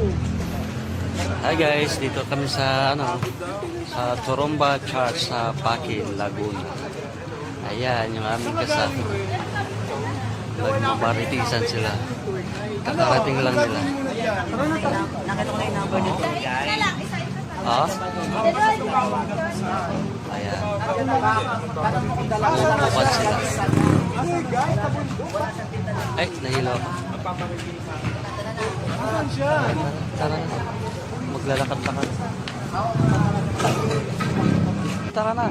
Hi guys, dito kami sa ano sa Toromba Church sa Pakin, Laguna. Ayan, yung aming kasama. Nagmamaritisan sila. Kakarating lang nila. Nakita ko na yung number nito. Ha? Ayan. Bukas sila. Ay, nahilo ako. Tara na. Maglalakad-lakad. Tara na.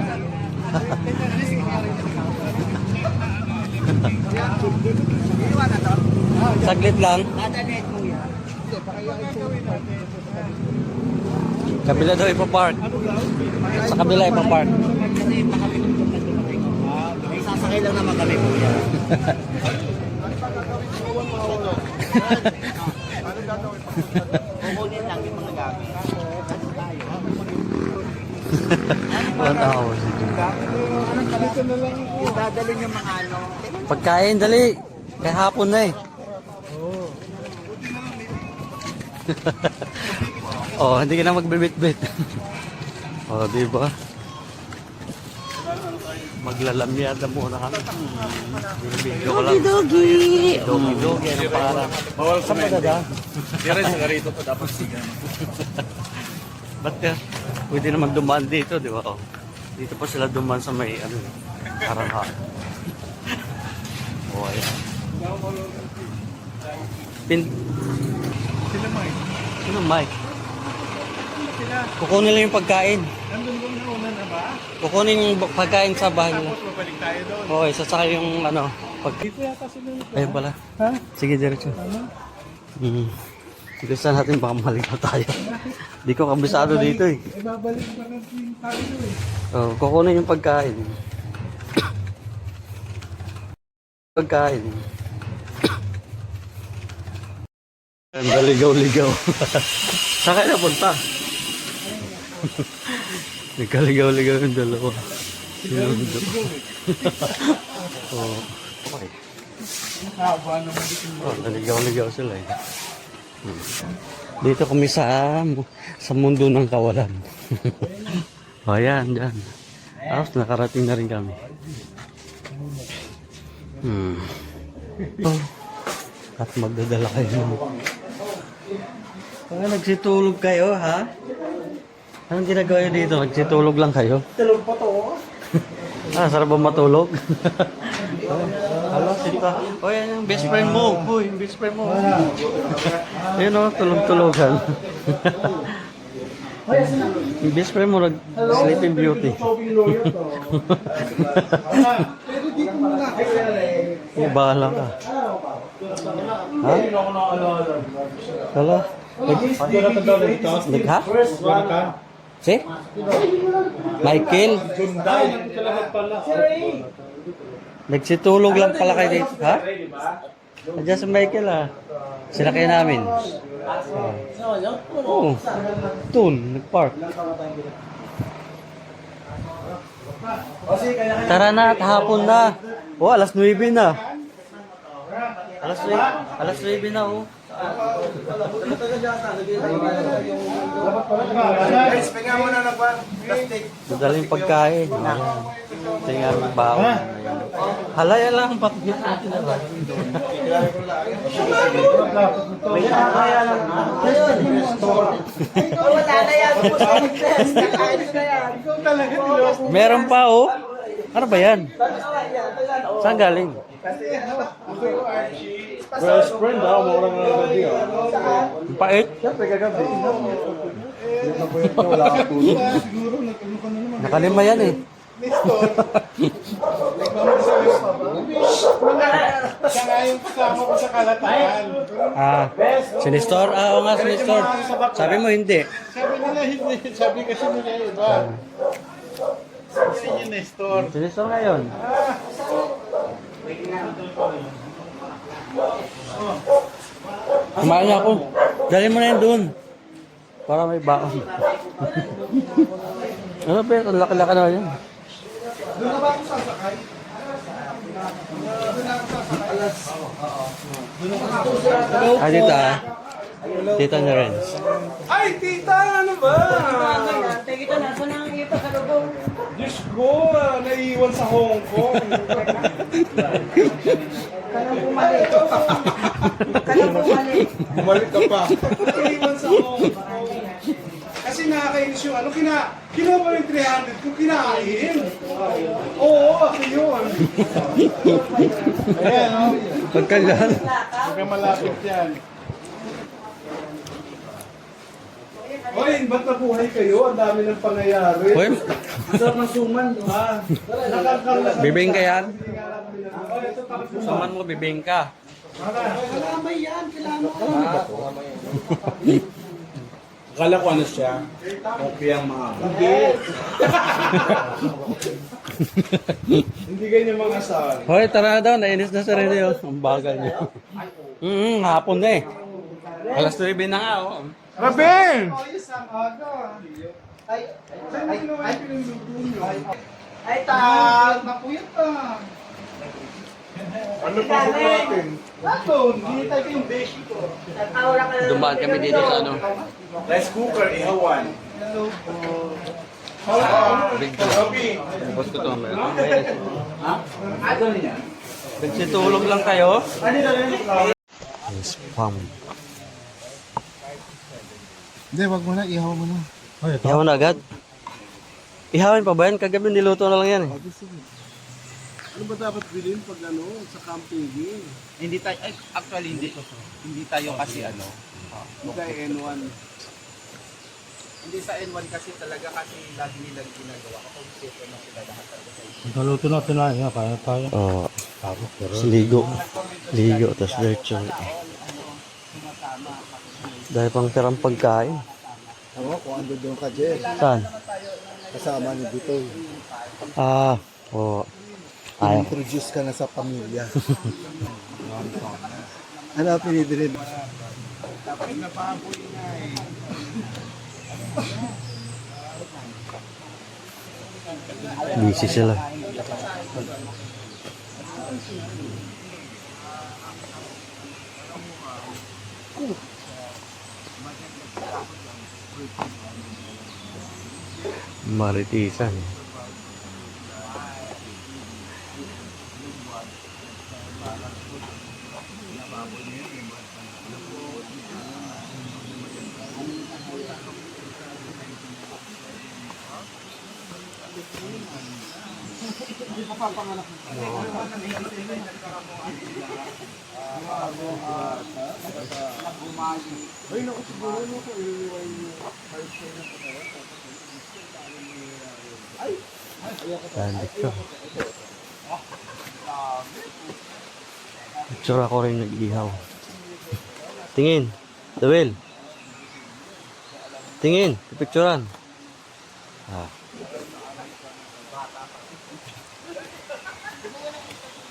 Saglit lang. Kabila daw ipapark. Sa kabila ipapark. Sasakay lang naman kami, kuya. Kukunin lang yung mga gamit. Ano tayo? One hour. Yung dadalhin yung mga ano. Pagkain, dali. Kaya hapon na eh. oh, hindi ka na magbibit-bit. oh, di ba? Maglalamyada muna kami. Video ko lang. Dogi! Dogi-dogi. Ano pangarap? Bawal sa magada. Dire sa garito pa dapat siya. Ba't ka? Pwede naman dumaan dito, di ba? Oh. Dito pa sila dumaan sa may, ano, karangha. oh, ayan. Pin... Sila Mike. Sino, Mike? Kukunin lang yung pagkain. Nandun doon na una na ba? Kukunin yung pagkain sa bahay nila. Tapos babalik tayo doon. Okay, sasakay yung ano, pag... Dito yata sila. Ayun pala. Ha? Sige, diretso. Hmm. Gusto natin baka maligaw tayo. Di ko kabisado dito eh. Eh, babalik pa natin tayo eh. Oh, kukunin yung pagkain. pagkain. Ang ligaw-ligaw. Saan kayo napunta? Nagkaligaw-ligaw yung dalawa. Sinundo. oh, okay. Haba naman dito. Oh, naligaw-ligaw sila eh. Dito kami sa sa mundo ng kawalan. o yan, dyan. Tapos nakarating na rin kami. Hmm. Oh. At magdadala kayo. Mga nagsitulog kayo, ha? Anong ginagawa nyo dito? Nagsitulog lang kayo? Tulog pa to. Ah, sarap ba matulog? Alo, sita. O, yan yung best friend mo. Uy, yung best friend mo. Ayun o, tulog-tulogan. yung best friend mo, nag-sleeping beauty. Pero dito muna. Eh, bahala ka. Ha? Hala? Nag, nag, ha? Si? Michael? Nagsitulog lang pala kayo dito. Ha? Nandiyan si Michael ha. Sila kayo namin. Oo. Oh, Tun, nag-park. Tara na, at hapon na. Oh, alas 9 na. Alas 9, alas 9 na oh. Guys, pinga mo na nagpa. Plastic. Madaling pagkain. Aming baon. Halaya lang pakikit natin na ba? May nakakaya lang. Wala na yan. Meron pa oh. Ano ba yan? Saan galing? Ako yung Archie. Best friend ha, mura nga na gabi ah. Ang Pait? Siyempre kagabi. Hindi na po yun, wala ka tulog. Siguro, nag-ano ka na naman. Nakalima yan eh. Nestor. Siya nga yung kasama ko sa kalataan. Ah, sinistor? Ah, oo nga, sinistor. Sabi mo hindi. Sabi nila hindi. Sabi kasi nila iba. Sabi niya Nestor. Sinistor ngayon. Kumain na ako. Dali mo na yun doon. Para may baon. ano ba yun? Ang laki-laki na yan. Doon na ba ako sasakay? Ah, dito ah. Tita ni Renz. Ay, tita! Ano ba? Ate kita, nasa nang ito sa lubong. Diyos ko, ah, naiiwan sa Hong Kong. Kanang bumalik. Kanang bumalik. Bumalik ka pa. Naiiwan sa Hong Kong. Kasi nakakainis yung ano, kina, kinuha pa yung 300 kung kinain. Oo, ako yun. Ayan, oh. Pagkagan. Huwag ka malapit yan. Hoy, ba't nabuhay kayo? Ang dami ng pangyayari. Uy, Sarap ng suman, ha? Na bibingka yan. Oh, ito tapos mo. Saman mo, bibingka. Akala ko ano siya? Kopiyang mahaba. Hindi. Hindi ganyan mga saan. Hoy, tara daw. Nainis na Rene. Oh. Ang bagal niya. Mm, hapon na eh. Alas 9 na nga. Oh. Aga. Ay, yung pinuluto nyo? Ay, Ah, napuyat. Ano pa po natin? Nandun, hinihintay ko yung beshi ko. Dumaan kami dito sa ano. Rice cooker, ihawan. Hello po. Big Gabi. Tapos ko to. Ha? Ano niya? Nagsitulog lang kayo? Ano na rin? Spam. Hindi, wag mo na, ihaw mo na. Ihaw na agad. Ihawin pa ba yan? Kagabi niluto na lang yan eh. Ano ba dapat bilhin pag ano, sa camping? Hindi tayo, ay, actually, hindi, hindi tayo kasi ano, Hindi tayo N1. hindi sa N1 kasi talaga kasi lagi nilang ginagawa. Kapag sito na sila lahat talaga sa isip. Naluto na yun, kaya tayo. Oo. Tapos, pero ligo. Ligo, tapos diretso. Dahil pang tirang pagkain. Ako, kung ando doon ka, Jess. Saan? Kasama ni Dito. Ah, oo. Ayaw. Introduce ka na sa pamilya. ano ang pinidirin? Busy sila. Maritisan. Balik ko. Picture ako rin nag-ihaw. Tingin. Dawil. Tingin. Picturean. Ah.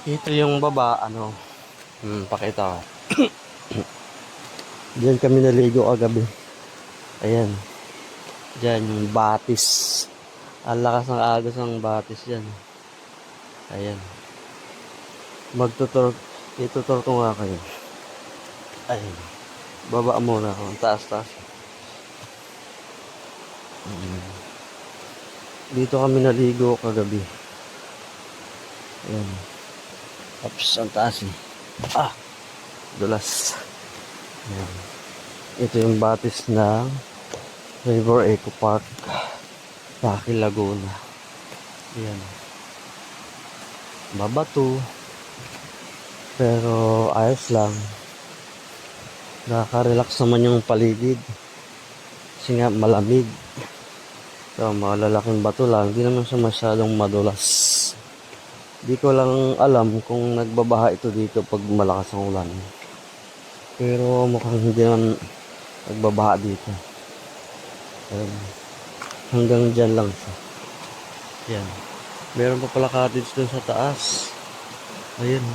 Ito yung baba, ano. Hmm, pakita ko. Diyan kami naligo kagabi. Ayan. Diyan yung batis. Ang lakas ng agos ng batis yan. Ayan. Magtutur, itutur ko nga kayo. Ayan. Baba muna ako. Ang Taas, taas. Ayan. Dito kami naligo kagabi. Ayan. Tapos ang taas eh. Ah! Dulas. Ayan. Ito yung batis ng River Eco Park. Paki Laguna. Ayan. Mabato. Pero ayos lang. Nakaka-relax naman yung paligid. Kasi nga malamig. So, malalaking bato lang. Hindi naman siya masyadong madulas. Di ko lang alam kung nagbabaha ito dito pag malakas ang ulan. Pero mukhang hindi naman nagbabaha dito. Ayan. Hanggang dyan lang siya. Yan. Meron pa pala cottage doon sa taas. Ayun.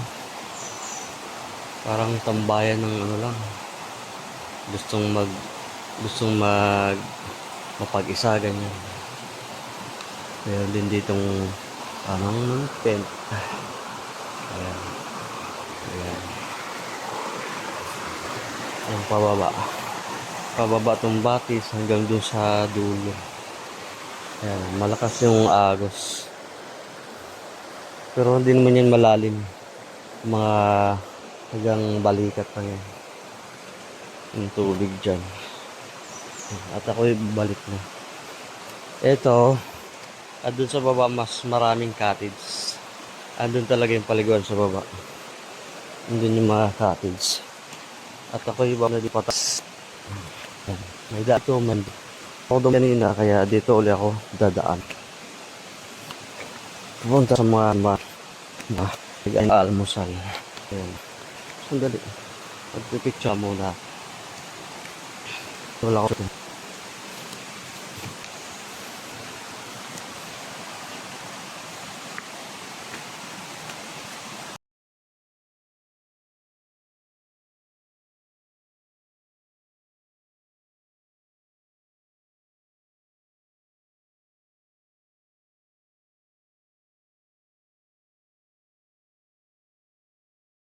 Parang tambayan ng ano lang. Gustong mag gustong mag mapag-isa ganyan. Meron din ditong anong tent. Ayan. Ayan. Ayan pababa. pababa tong batis hanggang dun sa dulo. Ayan, malakas yung agos. Pero hindi naman yan malalim. Mga hanggang balikat pa yan. Yung tubig dyan. At ako'y balik na. Ito, andun sa baba mas maraming cottage. Andun talaga yung paliguan sa baba. Andun yung mga cottage. At ako'y na di patas. May dato man. Ako doon kanina kaya dito ulit ako dadaan. Pupunta sa mga mga mga nag almusal. Ayan. Sandali. Magpipicture muna. Wala ko.